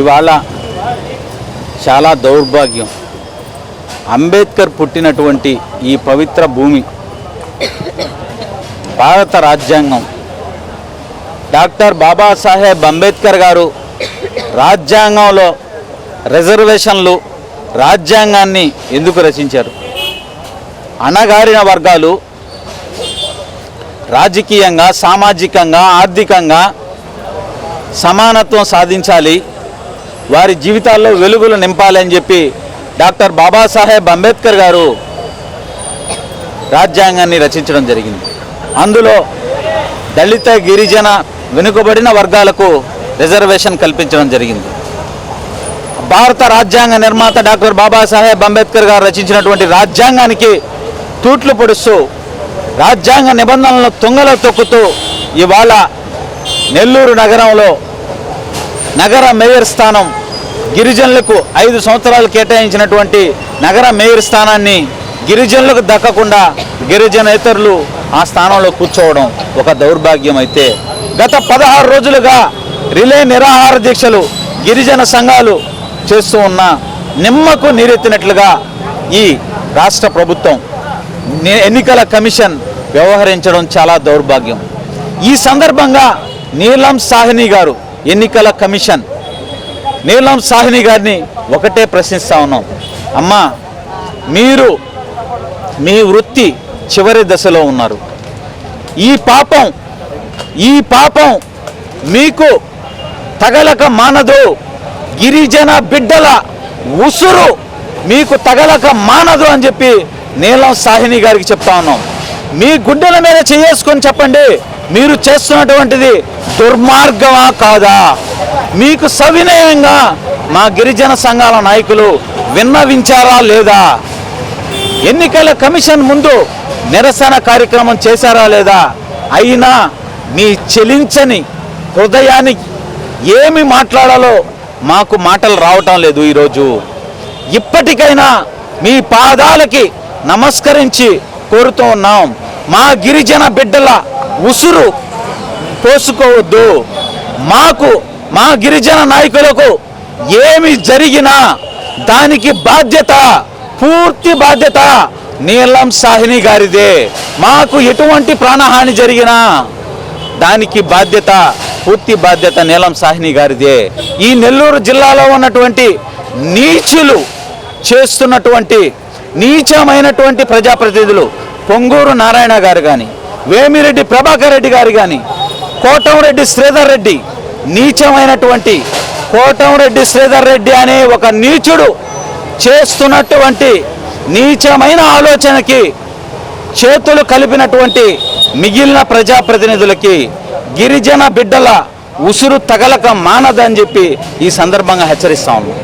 ఇవాళ చాలా దౌర్భాగ్యం. అంబేద్కర్ పుట్టినటువంటి ఈ పవిత్ర భూమి భారత రాజ్యాంగం. డాక్టర్ బాబాసాహెబ్ అంబేద్కర్ గారు రాజ్యాంగంలో రిజర్వేషన్లు రాజ్యాంగాన్ని ఎందుకు రచించారు? అణగారిన వర్గాలు రాజకీయంగా సామాజికంగా ఆర్థికంగా సమానత్వం సాధించాలి. వారి జీవితాల్లో వెలుగులు నింపాలని చెప్పి డాక్టర్ బాబాసాహెబ్ అంబేద్కర్ గారు రాజ్యాంగాన్ని రచించడం జరిగింది. అందులో దళిత గిరిజన వెనుకబడిన వర్గాలకు రిజర్వేషన్ కల్పించడం జరిగింది. భారత రాజ్యాంగ నిర్మాత డాక్టర్ బాబాసాహెబ్ అంబేద్కర్ గారు రచించినటువంటి రాజ్యాంగానికి తూట్లు పొడుస్తూ రాజ్యాంగ నిబంధనలను తుంగలో తొక్కుతూ ఇవాళ నెల్లూరు నగరంలో నగర మేయర్ స్థానం గిరిజనులకు ఐదు సంవత్సరాలు కేటాయించినటువంటి నగర మేయర్ స్థానాన్ని గిరిజనులకు దక్కకుండా గిరిజనేతరులు ఆ స్థానంలో కూర్చోవడం ఒక దౌర్భాగ్యం అయితే. గత పదహారు రోజులుగా రిలే నిరాహార దీక్షలు గిరిజన సంఘాలు చేస్తూ ఉన్న నిమ్మకు నీరెత్తినట్లుగా ఈ రాష్ట్ర ప్రభుత్వం ఎన్నికల కమిషన్ వ్యవహరించడం చాలా దౌర్భాగ్యం. ఈ సందర్భంగా నీలం సాహ్ని గారు ఎన్నికల కమిషన్. నీలం సాహ్ని గారిని ఒకటే ప్రశ్నిస్తా ఉన్నాం. అమ్మా మీరు మీ వృత్తి చివరి దశలో ఉన్నారు. ఈ పాపం ఈ పాపం మీకు తగలక మానదు. గిరిజన బిడ్డల ఉసురు మీకు తగలక మానదు అని చెప్పి నీలం సాహిని గారికి చెప్తా ఉన్నాం. మీ గుడ్డల మీద చేసుకొని చెప్పండి. మీరు చేస్తున్నటువంటిది దుర్మార్గమా కాదా? మీకు సవినయంగా మా గిరిజన సంఘాల నాయకులు విన్నవించారా లేదా? ఎన్నికల కమిషన్ ముందు నిరసన కార్యక్రమం చేశారా లేదా? అయినా మీ చెలించని హృదయానికి ఏమి మాట్లాడాలో మాకు మాటలు రావటం లేదు ఈరోజు. ఇప్పటికైనా మీ పాదాలకి నమస్కరించి కోరుతూ ఉన్నాం. మా గిరిజన బిడ్డల ఉసురు పోసుకోవద్దు. మాకు మా గిరిజన నాయకులకు ఏమి జరిగినా దానికి బాధ్యత పూర్తి బాధ్యత నీలం సాహిని గారిదే. మాకు ఎటువంటి ప్రాణహాని జరిగినా దానికి బాధ్యత పూర్తి బాధ్యత నీలం సాహిని గారిదే. ఈ నెల్లూరు జిల్లాలో ఉన్నటువంటి నీచులు చేస్తున్నటువంటి నీచమైనటువంటి ప్రజాప్రతినిధులు పొంగూరు నారాయణ గారు కానీ వేమిరెడ్డి ప్రభాకర్ రెడ్డి గారు కానీ కోటంరెడ్డి శ్రీధర్ రెడ్డి నీచమైనటువంటి కోటంరెడ్డి శ్రీధర్ రెడ్డి అనే ఒక నీచుడు చేస్తున్నటువంటి నీచమైన ఆలోచనకి చేతులు కలిపినటువంటి మిగిలిన ప్రజాప్రతినిధులకి గిరిజన బిడ్డల ఉసురు తగలక మానదని చెప్పి ఈ సందర్భంగా హెచ్చరిస్తా ఉన్నాం.